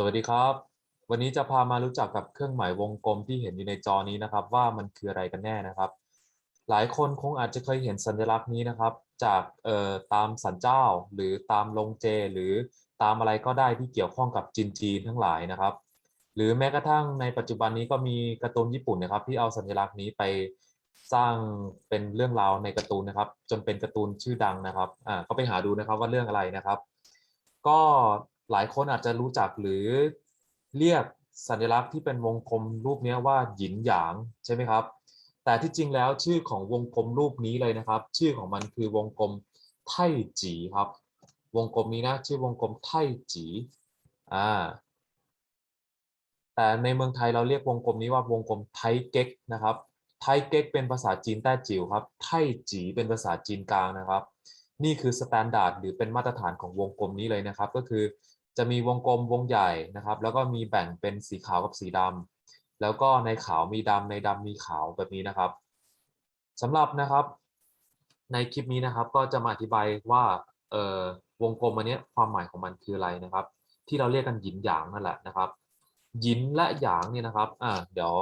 สวัสดีครับ วันนี้จะพามารู้จักกับเครื่องหมายวงกลมที่เห็นอยู่ในจอนี้นะครับ ว่ามันคืออะไรกันแน่นะครับ หลายคนคงอาจจะเคยเห็นสัญลักษณ์นี้นะครับ จากเอ่อตามสันเจ้า หรือตามโรงเจ หรือตามอะไรก็ได้ที่เกี่ยวข้องกับจีนจีนทั้งหลายนะครับ หรือแม้กระทั่งในปัจจุบันนี้ก็มีการ์ตูนญี่ปุ่นนะครับ ที่เอาสัญลักษณ์นี้ไปสร้างเป็นเรื่องราวในการ์ตูนนะครับ จนเป็นการ์ตูนชื่อดังนะครับอ่าก็ไปหาดูนะครับว่าเรื่องอะไรนะครับ ก็ หลายคนอาจจะรู้จักหรือเรียกสัญลักษณ์ที่เป็นวงกลมรูปนี้ว่าหยินหยางใช่ไหมครับ แต่ที่จริงแล้วชื่อของวงกลมรูปนี้เลยนะครับ ชื่อของมันคือวงกลมไทจีครับ วงกลมนี้นะชื่อวงกลมไทจีอ่าแต่ในเมืองไทยเราเรียกวงกลมนี้ว่าวงกลมไทเก๊กนะครับไทเก๊กเป็นภาษาจีนแต้จิ๋วครับ ไทจีเป็นภาษาจีนกลางนะครับ นี่คือสแตนดาร์ดหรือเป็นมาตรฐานของวงกลมนี้เลยนะครับ ก็คือ จะมีวงกลมวงใหญ่นะครับ แล้วก็มีแบ่งเป็นสีขาวกับสีดำแล้วก็ในขาวมีดำในดำมีขาวแบบนี้นะครับสำหรับนะครับ ในคลิปนี้นะครับ ก็จะมาอธิบายว่าเอ่อวงกลมอันนี้ความหมายของมันคืออะไรนะครับ ที่เราเรียกกันหยินหยางนั่นแหละนะครับหยินและหยางเนี่ยนะครับอ่าเดี๋ยว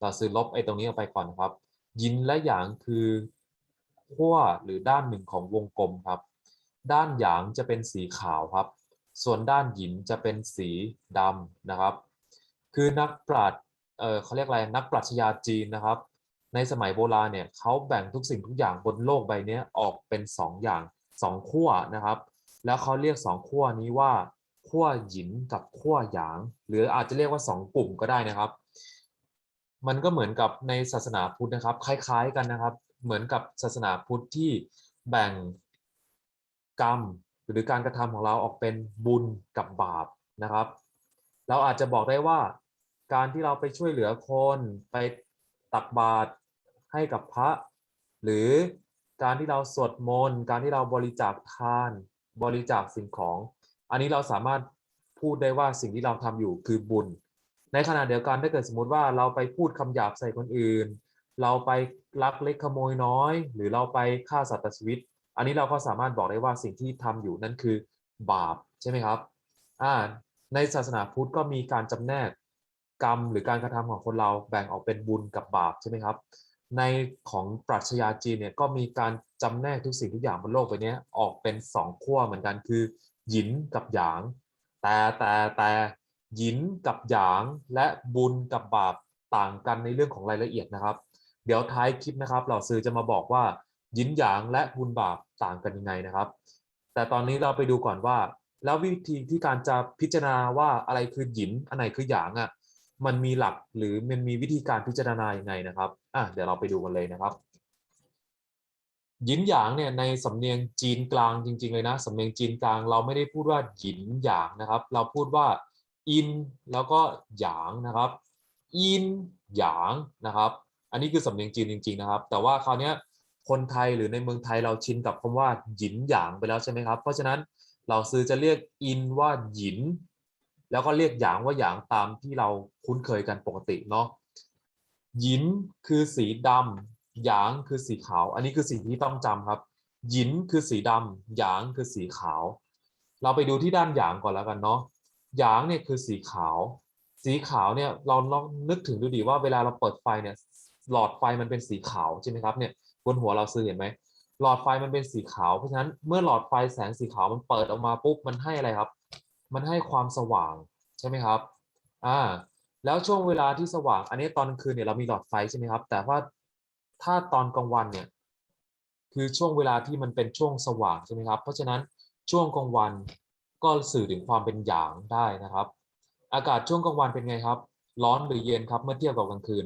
เราซื้อลบไอ้ตรงนี้ออกไปก่อนนะครับหยินและหยางคือขั้วหรือด้านหนึ่งของวงกลมครับ ด้านหยางจะเป็นสีขาวครับ ส่วนด้านหินจะเป็นสีดำนะครับ คือนักปราชญ์เออเขาเรียกอะไรนักปรัชญาจีนนะครับ ในสมัยโบราณเนี่ยเขาแบ่งทุกสิ่งทุกอย่างบนโลกใบนี้ออกเป็นสองอย่างสองขั้วนะครับ แล้วเขาเรียกสองขั้วนี้ว่าขั้วหยินกับขั้วหยาง หรืออาจจะเรียกว่าสองกลุ่มก็ได้นะครับ มันก็เหมือนกับในศาสนาพุทธนะครับ คล้ายๆกันนะครับ เหมือนกับศาสนาพุทธที่แบ่งกรรม หรือการกระทำของเราออกเป็นบุญกับบาปนะครับ เราอาจจะบอกได้ว่าการที่เราไปช่วยเหลือคนไปตักบาตรให้กับพระ หรือการที่เราสวดมนต์การที่เราบริจาคทานบริจาคสิ่งของ อันนี้เราสามารถพูดได้ว่าสิ่งที่เราทำอยู่คือบุญ ในขณะเดียวกันถ้าเกิดสมมติว่าเราไปพูดคำหยาบใส่คนอื่น เราไปลักเล็กขโมยน้อย หรือเราไปฆ่าสัตว์ตัดชีวิต อันนี้เราก็สามารถบอกได้ว่าสิ่งที่ทำอยู่นั่นคือบาปใช่ไหมครับอ่าในศาสนาพุทธก็มีการจำแนกกรรมหรือการกระทำของคนเราแบ่งออกเป็นบุญกับบาปใช่ไหมครับ ในของปรัชญาจีนเนี่ยก็มีการจำแนกทุกสิ่งทุกอย่างบนโลกใบนี้ออกเป็นสองขั้วเหมือนกันคือหยินกับหยาง แต่แต่แต่หยินกับหยางและบุญกับบาปต่างกันในเรื่องของรายละเอียดนะครับ เดี๋ยวท้ายคลิปนะครับ เราซื้อจะมาบอกว่า ยินหยางและบุญบาปต่างกันยังไงนะครับ แต่ตอนนี้เราไปดูก่อนว่า แล้ววิธีที่การจะพิจารณาว่าอะไรคือหยินอันไหนคือหยางอะมันมีหลักหรือมันมีวิธีการพิจารณายังไงนะครับอะเดี๋ยวเราไปดูกันเลยนะครับหยินหยางเนี่ยในสำเนียงจีนกลางจริง ๆ เลยนะสำเนียงจีนกลางเราไม่ได้พูดว่าหยินหยางนะครับ เราพูดว่าอินแล้วก็หยางนะครับอินหยางนะครับ อันนี้คือสำเนียงจีนจริง ๆ นะครับ แต่ว่าคราวนี้ย คนไทยหรือในเมืองไทยเราชินกับคำว่าหยินหยางไปแล้วใช่ไหมครับ เพราะฉะนั้นเราซื้อจะเรียกอินว่าหยิน แล้วก็เรียกหยางว่าหยางตามที่เราคุ้นเคยกันปกติเนาะหยินคือสีดำหยางคือสีขาว อันนี้คือสิ่งที่ต้องจำครับหยินคือสีดำหยางคือสีขาว เราไปดูที่ด้านหยางก่อนแล้วกันเนาะหยางเนี่ยคือสีขาว สีขาวเนี่ยเราลองนึกถึงดูดิว่าเวลาเราเปิดไฟเนี่ยหลอดไฟมันเป็นสีขาวใช่ไหมครับเนี่ย บนหัวเราซื้อเห็นไหมหลอดไฟมันเป็นสีขาวเพราะฉะนั้นเมื่อหลอดไฟแสงสีขาวมันเปิดออกมาปุ๊บมันให้อะไรครับ มันให้ความสว่างใช่ไหมครับอ่าแล้วช่วงเวลาที่สว่าง อันนี้ตอนคืนเนี่ยเรามีหลอดไฟใช่ไหมครับ แต่ว่าถ้าตอนกลางวันเนี่ยคือช่วงเวลาที่มันเป็นช่วงสว่างใช่ไหมครับ เพราะฉะนั้นช่วงกลางวันก็สื่อถึงความเป็นหยางได้นะครับ อากาศช่วงกลางวันเป็นไงครับ ร้อนหรือเย็นครับ เมื่อเทียบกับกลางคืน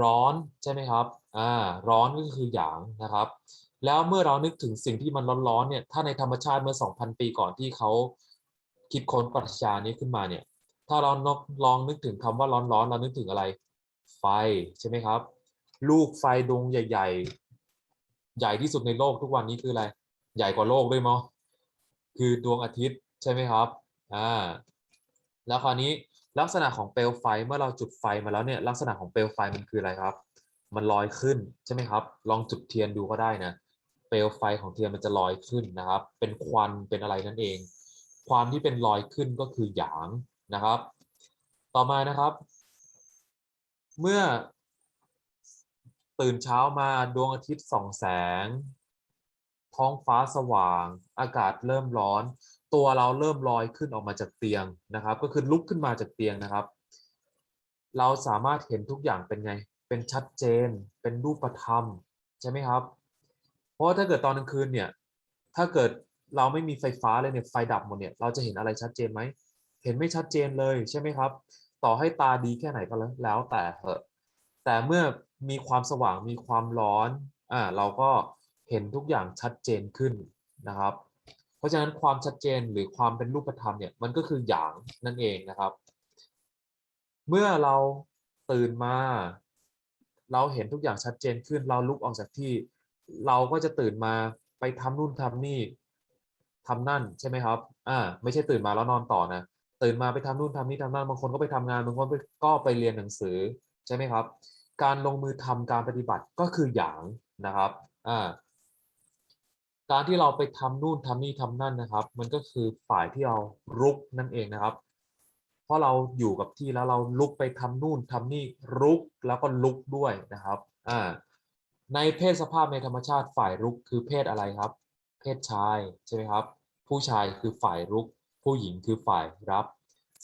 ร้อนใช่ไหมครับ อ่าร้อนก็คือหยางนะครับ แล้วเมื่อเรานึกถึงสิ่งที่มันร้อนๆเนี่ยถ้าในธรรมชาติเมื่อ 2,000 ปีก่อนที่เขาคิดค้นปรัชญานี้ขึ้นมาเนี่ยถ้าเรานกลองนึกถึงคำว่าร้อนๆเรานึกถึงอะไร ไฟใช่ไหมครับ ลูกไฟดวงใหญ่ ๆ ใหญ่ที่สุดในโลกทุกวันนี้คืออะไร ใหญ่กว่าโลกด้วยมั้งคือดวงอาทิตย์ใช่ไหมครับอ่าแล้วคราวนี้ลักษณะของเปลวไฟเมื่อเราจุดไฟมาแล้วเนี่ยลักษณะของเปลวไฟมันคืออะไรครับ มันลอยขึ้นใช่ไหมครับ ลองจุดเทียนดูก็ได้นะเปลวไฟของเทียนมันจะลอยขึ้นนะครับ เป็นควันเป็นอะไรนั่นเอง ความที่เป็นลอยขึ้นก็คือหยางนะครับ ต่อมานะครับ เมื่อ ตื่นเช้ามาดวงอาทิตย์ส่องแสง ท้องฟ้าสว่าง อากาศเริ่มร้อน ตัวเราเริ่มลอยขึ้นออกมาจากเตียงนะครับ ก็คือลุกขึ้นมาจากเตียงนะครับ เราสามารถเห็นทุกอย่างเป็นไง เป็นชัดเจน เป็นรูปธรรม ใช่ไหมครับ เพราะว่าถ้าเกิดตอนกลางคืนเนี่ย ถ้าเกิดเราไม่มีไฟฟ้าเลยเนี่ย ไฟดับหมดเนี่ย เราจะเห็นอะไรชัดเจนไหม เห็นไม่ชัดเจนเลยใช่ไหมครับ ต่อให้ตาดีแค่ไหนก็แล้วแล้วแต่เถอะ แต่เมื่อมีความสว่าง มีความร้อน อ่า เราก็เห็นทุกอย่างชัดเจนขึ้นนะครับ เพราะฉะนั้นความชัดเจนหรือความเป็นรูปธรรมเนี่ย มันก็คือหยางนั่นเองนะครับ เมื่อเราตื่นมา เราเห็นทุกอย่างชัดเจนขึ้น เราลุกออกจากที่ เราก็จะตื่นมาไปทำนู่นทำนี่ทำนั่นใช่ไหมครับ อ่า ไม่ใช่ตื่นมาแล้วนอนต่อนะ ตื่นมาไปทำนู่นทำนี่ทำนั่น บางคนก็ไปทำงาน บางคนก็ไปเรียนหนังสือใช่ไหมครับ การลงมือทำการปฏิบัติก็คือหยางนะครับ อ่า การที่เราไปทำนู่นทำนี่ทำนั่นนะครับ มันก็คือฝ่ายที่เรารุกนั่นเองนะครับ ราะเราอยู่กับที่แล้วเราลุกไปทำนู่นทำนี่รุกแล้วก็ลุกด้วยนะครับอ่าในเพศสภาพในธรรมชาติฝ่ายรุกคือเพศอะไรครับ เพศชายใช่ไหมครับ ผู้ชายคือฝ่ายรุก ผู้หญิงคือฝ่ายรับ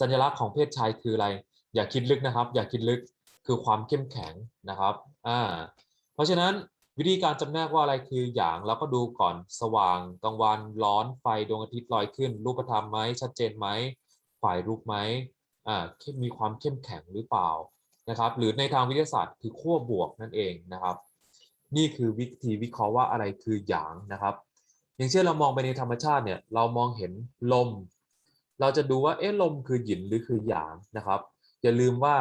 สัญลักษณ์ของเพศชายคืออะไร อย่าคิดลึกนะครับ อย่าคิดลึกคือความเข้มแข็งนะครับอ่าเพราะฉะนั้นวิธีการจำแนกว่าอะไรคืออย่างเราก็ดูก่อนสว่างกลางวันร้อนไฟดวงอาทิตย์ลอยขึ้น รูปธรรมไหมชัดเจนไหมฝ่ายรุกไหม มีความเข้มแข็งหรือเปล่านะครับ หรือในทางวิทยาศาสตร์คือขั้วบวกนั่นเองนะครับ นี่คือวิธีวิเคราะห์ว่าอะไรคือหยางนะครับ อย่างเช่นเรามองไปในธรรมชาติเนี่ยเรามองเห็นลม เราจะดูว่าเอ๊ะลมคือหยินหรือคือหยางนะครับ อย่าลืมว่า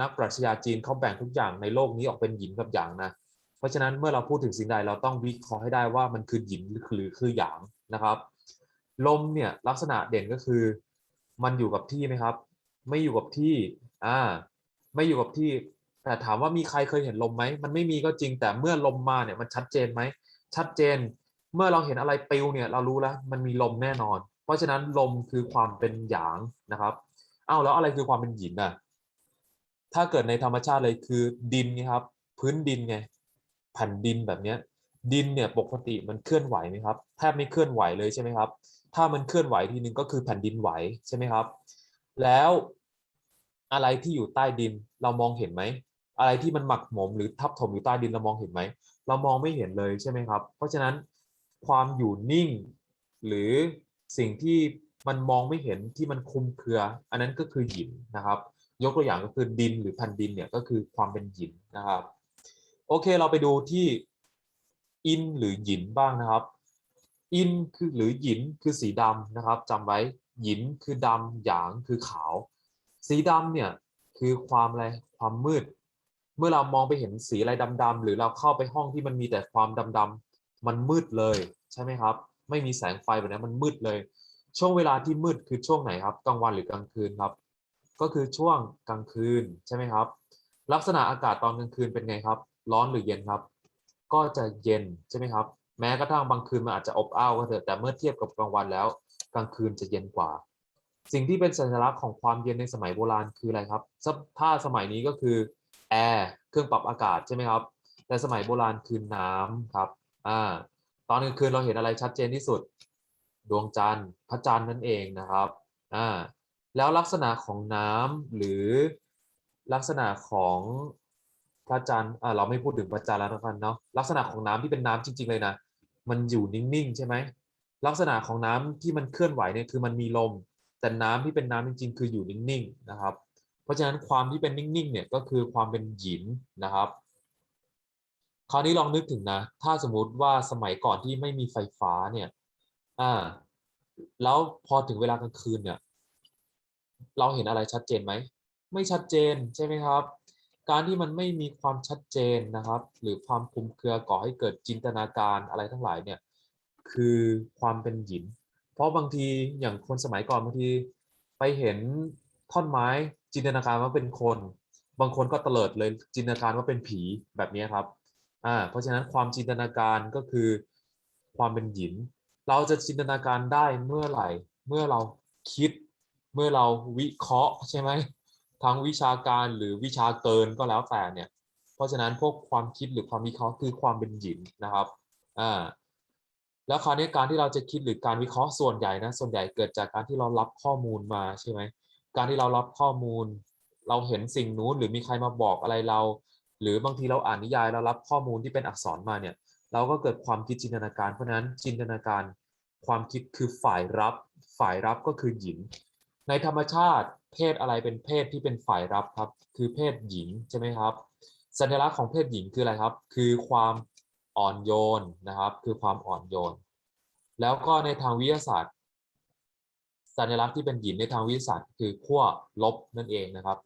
นักปรัชญาจีนเขาแบ่งทุกอย่างในโลกนี้ออกเป็นหยินกับหยางนะเพราะฉะนั้นเมื่อเราพูดถึงสิ่งใดเราต้องวิเคราะห์ให้ได้ว่ามันคือหยินหรือหรือคือหยางนะครับ ลมเนี่ยลักษณะเด่นก็คือมันอยู่กับที่ไหมครับ ไม่อยู่กับที่ อ่า ไม่อยู่กับที่ แต่ถามว่ามีใครเคยเห็นลมไหม มันไม่มีก็จริง แต่เมื่อลมมาเนี่ยมันชัดเจนไหม ชัดเจน เมื่อเราเห็นอะไรปลิวเนี่ย เรารู้แล้ว มันมีลมแน่นอน เพราะฉะนั้นลมคือความเป็นหยางนะครับอ้าวแล้วอะไรคือความเป็นหินน่ะ ถ้าเกิดในธรรมชาติเลยคือดินไงครับ พื้นดินไง แผ่นดินแบบเนี้ย ดินเนี่ยปกติมันเคลื่อนไหวไหมครับ แทบไม่เคลื่อนไหวเลยใช่ไหมครับ ถ้ามันเคลื่อนไหวทีนึงก็คือแผ่นดินไหวใช่ไหมครับ แล้วอะไรที่อยู่ใต้ดินเรามองเห็นไหม อะไรที่มันหมักหมมหรือทับถมอยู่ใต้ดินเรามองเห็นไหม เรามองไม่เห็นเลยใช่ไหมครับ เพราะฉะนั้นความอยู่นิ่ง หรือสิ่งที่มันมองไม่เห็นที่มันคุมเครือ อันนั้นก็คือหินนะครับ ยกตัวอย่างก็คือดินหรือแผ่นดินเนี่ยก็คือความเป็นหินนะครับ โอเคเราไปดูที่อินหรือหยินบ้างนะครับ อินคือหรือหยินคือสีดำนะครับจำไว้ หยินคือดำหยางคือขาว สีดำเนี่ยคือความอะไรความมืด เมื่อเรามองไปเห็นสีอะไรดำๆหรือเราเข้าไปห้องที่มันมีแต่ความดำๆมันมืดเลยใช่ไหมครับ ไม่มีแสงไฟแบบนั้นมันมืดเลย ช่วงเวลาที่มืดคือช่วงไหนครับกลางวันหรือกลางคืนครับ ก็คือช่วงกลางคืนใช่ไหมครับ ลักษณะอากาศตอนกลางคืนเป็นไงครับ ร้อนหรือเย็นครับ ก็จะเย็นใช่ไหมครับ แม้กระทั่งบางคืนมันอาจจะอบอ้าวก็เถอะแต่เมื่อเทียบกับกลางวันแล้ว กลางคืนจะเย็นกว่า สิ่งที่เป็นสัญลักษณ์ของความเย็นในสมัยโบราณคืออะไรครับถ้าสมัยนี้ก็คือแอร์เครื่องปรับอากาศใช่ไหมครับแต่สมัยโบราณคือน้ำครับอ่าตอนกลางคืนเราเห็นอะไรชัดเจนที่สุด ดวงจันทร์พระจันทร์นั่นเองนะครับอ่าแล้วลักษณะของน้ำหรือลักษณะของพระจันทร์อ่าเราไม่พูดถึงพระจันทร์แล้วกันเนาะลักษณะของน้ำที่เป็นน้ำจริง ๆ เลยนะ มันอยู่นิ่งๆ ใช่ไหม ลักษณะของน้ำที่มันเคลื่อนไหวเนี่ยคือมันมีลม แต่น้ำที่เป็นน้ำจริงๆ คืออยู่นิ่งๆนะครับ เพราะฉะนั้นความที่เป็นนิ่งๆเนี่ยก็คือความเป็นหยินนะครับ คราวนี้ลองนึกถึงนะ ถ้าสมมุติว่าสมัยก่อนที่ไม่มีไฟฟ้าเนี่ยอ่าแล้วพอถึงเวลากลางคืนเนี่ย เราเห็นอะไรชัดเจนไหม ไม่ชัดเจนใช่ไหมครับ การที่มันไม่มีความชัดเจนนะครับ หรือความคุมเครือก่อให้เกิดจินตนาการอะไรทั้งหลายเนี่ย คือความเป็นหยิน เพราะบางทีอย่างคนสมัยก่อนบางทีไปเห็นท่อนไม้จินตนาการว่าเป็นคน บางคนก็เตลิดเลยจินตนาการว่าเป็นผีแบบนี้ครับอ่าเพราะฉะนั้นความจินตนาการก็คือความเป็นหยิน เราจะจินตนาการได้เมื่อไหร่ เมื่อเราคิด เมื่อเราวิเคราะห์ใช่ไหมทั้งวิชาการหรือวิชาเกินก็แล้วแต่เนี่ย เพราะฉะนั้นพวกความคิดหรือความวิเคราะห์คือความเป็นหยินนะครับอ่า แล้วคราวนี้การที่เราจะคิดหรือการวิเคราะห์ส่วนใหญ่นะส่วนใหญ่เกิดจากการที่เรารับข้อมูลมาใช่ไหมการที่เรารับข้อมูล เราเห็นสิ่งนู้นหรือมีใครมาบอกอะไรเรา หรือบางทีเราอ่านนิยายเรารับข้อมูลที่เป็นอักษรมาเนี่ยเราก็เกิดความคิดจินตนาการเพราะนั้นจินตนาการความคิดคือฝ่ายรับ ฝ่ายรับก็คือหญิง ในธรรมชาติเพศอะไรเป็นเพศที่เป็นฝ่ายรับครับ คือเพศหญิงใช่ไหมครับ สัญลักษณ์ของเพศหญิงคืออะไรครับ คือความ อ่อนโยนนะครับ คือความอ่อนโยน แล้วก็ในทางวิทยาศาสตร์ สัญลักษณ์ที่เป็นหญิงในทางวิทยาศาสตร์ คือขั้วลบนั่นเองนะครับ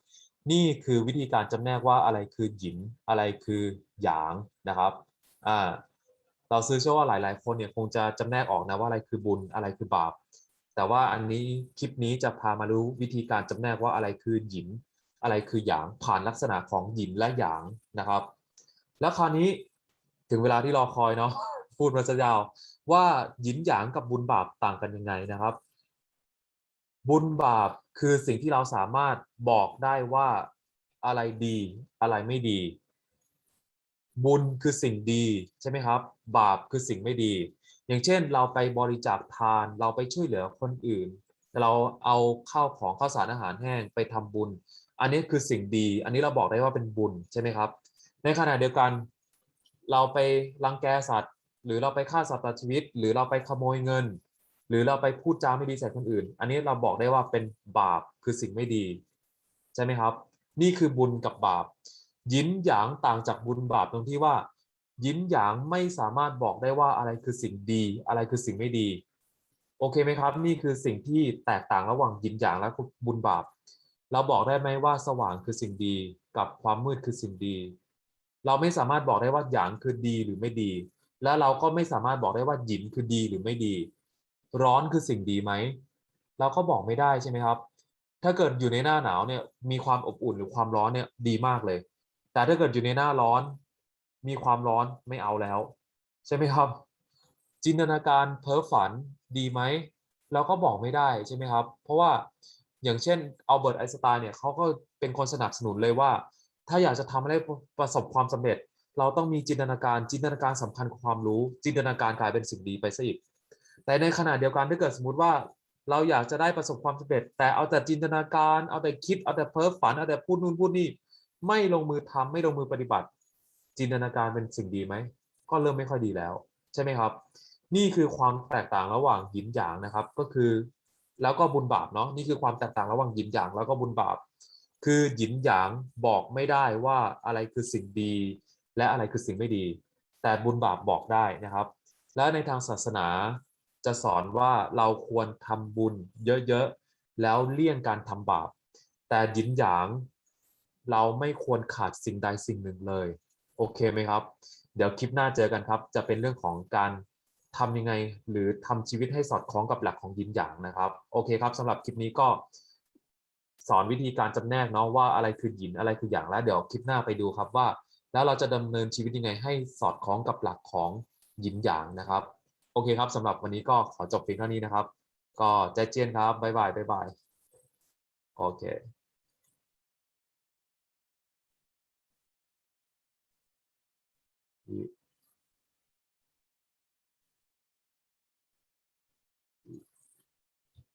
นี่คือวิธีการจำแนกว่าอะไรคือหยินอะไรคือหยางนะครับอ่าเราซื้อเชื่อว่าหลาย ๆ คนเนี่ยคงจะจำแนกออกนะว่าอะไรคือบุญอะไรคือบาป แต่ว่าอันนี้คลิปนี้จะพามารู้วิธีการจำแนกว่าอะไรคือหยินอะไรคือหยางผ่านลักษณะของหยินและหยางนะครับ แล้วคราวนี้ ถึงเวลาที่รอคอยเนาะพูดมาซะยาวว่าหยินหยางกับบุญบาปต่างกันยังไงนะครับ บุญบาปคือสิ่งที่เราสามารถบอกได้ว่าอะไรดีอะไรไม่ดี บุญคือสิ่งดีใช่ไหมครับ บาปคือสิ่งไม่ดี อย่างเช่นเราไปบริจาคทานเราไปช่วยเหลือคนอื่น เราเอาข้าวของข้าวสารอาหารแห้งไปทำบุญ อันนี้คือสิ่งดี อันนี้เราบอกได้ว่าเป็นบุญใช่ไหมครับ ในขณะเดียวกัน เราไปรังแกสัตว์ หรือเราไปฆ่าสัตว์ตัดชีวิต หรือเราไปขโมยเงิน หรือเราไปพูดจาไม่ดีใส่คนอื่น อันนี้เราบอกได้ว่าเป็นบาปคือสิ่งไม่ดี ใช่ไหมครับ นี่คือบุญกับบาป ยินหยางต่างจากบุญบาปตรงที่ว่า ยินหยางไม่สามารถบอกได้ว่าอะไรคือสิ่งดี อะไรคือสิ่งไม่ดี โอเคไหมครับ นี่คือสิ่งที่แตกต่างระหว่างยินหยางและบุญบาป เราบอกได้ไหมว่าสว่างคือสิ่งดีกับความมืดคือสิ่งดี เราไม่สามารถบอกได้ว่าหยางคือดีหรือไม่ดี และเราก็ไม่สามารถบอกได้ว่าหยินคือดีหรือไม่ดี ร้อนคือสิ่งดีไหมเราก็บอกไม่ได้ใช่ไหมครับ ถ้าเกิดอยู่ในหน้าหนาวเนี่ยมีความอบอุ่นหรือความร้อนเนี่ยดีมากเลย แต่ถ้าเกิดอยู่ในหน้าร้อน มีความร้อนไม่เอาแล้ว ใช่ไหมครับ จินตนาการเพ้อฝันดีไหมเราก็บอกไม่ได้ใช่ไหมครับ เพราะว่าอย่างเช่นอัลเบิร์ตไอน์สไตน์เนี่ยเขาก็เป็นคนสนับสนุนเลยว่า ถ้าอยากจะทำให้ประสบความสำเร็จ เราต้องมีจินตนาการจินตนาการสำคัญกว่าความรู้ จินตนาการกลายเป็นสิ่งดีไปซะอีก แต่ในขณะเดียวกันถ้าเกิดสมมติว่า เราอยากจะได้ประสบความสำเร็จ แต่เอาแต่จินตนาการเอาแต่คิดเอาแต่เพ้อฝันเอาแต่พูดนู่นพูดนี่ไม่ลงมือทำไม่ลงมือปฏิบัติ จินตนาการเป็นสิ่งดีไหมก็เริ่มไม่ค่อยดีแล้ว ใช่ไหมครับ นี่คือความแตกต่างระหว่างหินหยางนะครับ ก็คือ แล้วก็บุญบาปเนาะนี่คือความแตกต่างระหว่างหินหยางแล้วก็บุญบาป คือหยินหยางบอกไม่ได้ว่าอะไรคือสิ่งดี และอะไรคือสิ่งไม่ดี แต่บุญบาปบอกได้นะครับ และในทางศาสนาจะสอนว่าเราควรทำบุญเยอะๆ แล้วเลี่ยงการทำบาป แต่หยินหยางเราไม่ควรขาดสิ่งใดสิ่งหนึ่งเลย โอเคไหมครับ เดี๋ยวคลิปหน้าเจอกันครับ จะเป็นเรื่องของการทำยังไง หรือทำชีวิตให้สอดคล้องกับหลักของยินหยางนะครับ โอเคครับสำหรับคลิปนี้ก็ สอนวิธีการจำแนกเนาะว่าอะไรคือหินอะไรคือหยางแล้วเดี๋ยวคลิปหน้าไปดูครับว่า แล้วเราจะดำเนินชีวิตยังไงให้สอดคล้องกับหลักของหินหยางนะครับ โอเคครับสำหรับวันนี้ก็ขอจบเพียงเท่านี้นะครับ ก็ใจเจียนครับบ๊ายบายบ๊ายบายโอเค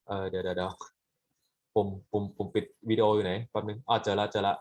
เออเดี๋ยวเดี๋ยว ปุ่มปุ่มปุ่มปิดวิดีโออยู่ไหนแป๊บนึงอ๋อเจอละเจอละ